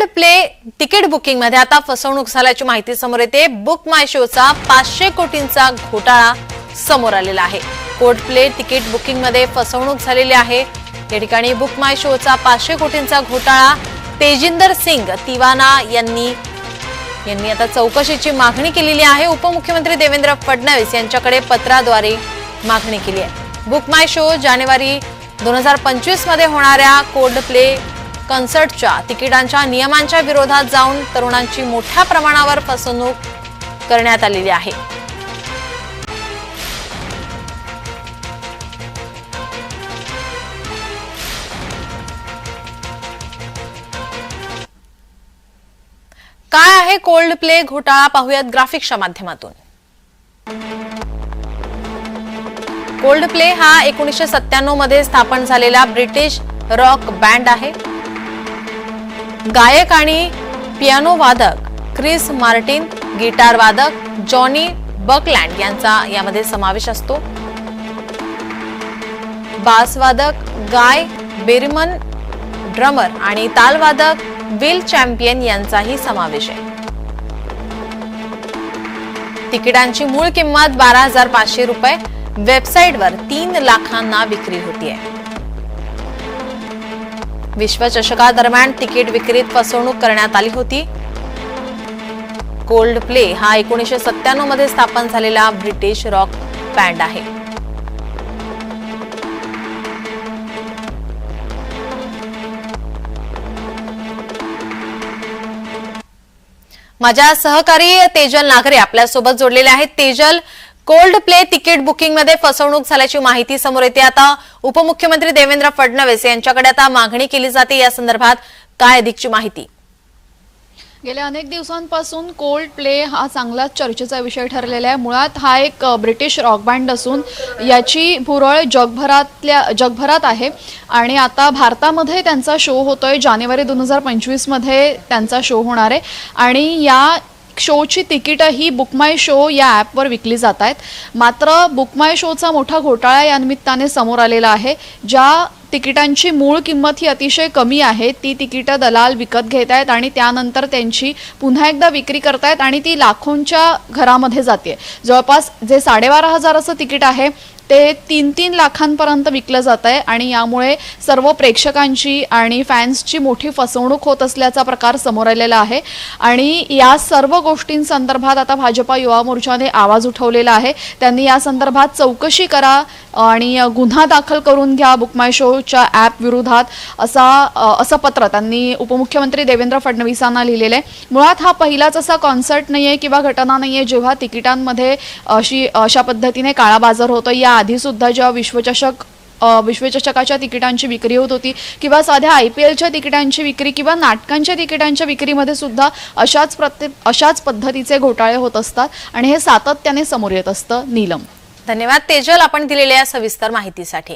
Cold play ticket बुकिंगमध्ये आता फसवणूक झाल्याची माहिती समोर येते. बुक माय शोचा पाचशे कोटींचा घोटाळा समोर आलेला आहे. कोल्ड प्ले तिकीट बुकिंगमध्ये फसवणूक झालेली आहे. या ठिकाणी बुक माय शोचा पाचशे कोटींचा घोटाळा तेजिंदर सिंग तिवाना यांनी यांनी आता चौकशीची मागणी केलेली आहे. उपमुख्यमंत्री देवेंद्र फडणवीस यांच्याकडे पत्राद्वारे मागणी केली आहे. बुक माय शो जानेवारी दोन हजार पंचवीसमध्ये होणाऱ्या कोल्ड प्ले कन्सर्टच्या तिकिटांच्या नियमांच्या विरोधात जाऊन तरुणांची मोठ्या प्रमाणावर फसवणूक करण्यात आलेली आहे. काय आहे कोल्ड प्ले घोटाळा पाहूयात ग्राफिक्सच्या माध्यमातून. कोल्ड प्ले हा एकोणीसशे सत्त्याण्णवमध्ये स्थापन झालेला ब्रिटिश रॉक बँड आहे. गायक आणि पियानो वादक क्रिस मार्टिन गिटार वादक जॉनी बकलँड यांचा यामध्ये समावेश असतो. बासवादक गाय बेरमन ड्रमर आणि तालवादक विल चॅम्पियन यांचाही समावेश आहे. तिकिटांची मूळ किंमत बारा हजार पाचशे रुपये. वेबसाईटवर तीन लाखांना विक्री होतीये. विश्वचषकादरम्यान तिकीट विक्रीत फसवणूक करण्यात आली होती. कोल्ड प्ले हा एकोणीसशे सत्त्याण्णवमध्ये स्थापन झालेला ब्रिटिश रॉक बँड आहे. माझ्या सहकारी तेजल नागरे आपल्यासोबत जोडलेले आहेत. तेजल कोल्ड प्ले तिकीट बुकिंगमध्ये फसवणूक झाल्याची माहिती समोर येते. आता उपमुख्यमंत्री देवेंद्र फडणवीस यांच्याकडे आता मागणी केली जाते. या संदर्भात काय अधिकची माहिती? गेल्या अनेक दिवसांपासून कोल्ड प्ले हा चांगलाच चर्चेचा विषय ठरलेला आहे. मुळात हा एक ब्रिटिश रॉक बँड असून याची भुरळ जगभरातल्या जगभरात आहे. आणि आता भारतामध्ये त्यांचा शो होतोय. जानेवारी दोन हजार पंचवीसमध्ये त्यांचा शो होणार आहे. आणि या शोची तिकीटं ही बुक माय शो या ॲपवर विकली जात आहेत. मात्र बुक माय शोचा मोठा घोटाळा या निमित्ताने समोर आलेला आहे. ज्या तिकिटांची मूळ किंमत ही अतिशय कमी आहे ती तिकीटं दलाल विकत घेत आहेत आणि त्यानंतर त्यांची पुन्हा एकदा विक्री करतायत आणि ती लाखोंच्या घरामध्ये जाते. जवळपास जे साडेबारा हजाराचं तिकीट आहे ते तीन तीन लाखांपर्यंत विकलं जात आहे आणि यामुळे सर्व प्रेक्षकांची आणि फॅन्सची मोठी फसवणूक होत असल्याचा प्रकार समोर आलेला आहे. आणि या सर्व गोष्टींसंदर्भात आता भाजपा युवा मोर्चाने आवाज उठवलेला आहे. त्यांनी या संदर्भात चौकशी करा आणि गुन्हा दाखल करून घ्या बुक माय शोच्या ॲप विरोधात असा असं पत्र त्यांनी उपमुख्यमंत्री देवेंद्र फडणवीसांना लिहिलेलं आहे. मुळात हा पहिलाच असा कॉन्सर्ट नाही आहे किंवा घटना नाही आहे जेव्हा तिकिटांमध्ये अशी अशा पद्धतीने काळा बाजार होतो या आधीसुद्धा जेव्हा विश्वचषक विश्वचषकाच्या तिकिटांची विक्री होत होती किंवा साध्या आय पी एलच्या तिकिटांची विक्री किंवा नाटकांच्या तिकिटांच्या विक्रीमध्ये सुद्धा अशाच प्रत्ये अशाच पद्धतीचे घोटाळे होत असतात. आणि हे सातत्याने समोर येत असतं नीलम. धन्यवाद तेजल आपण दिलेल्या या सविस्तर माहितीसाठी.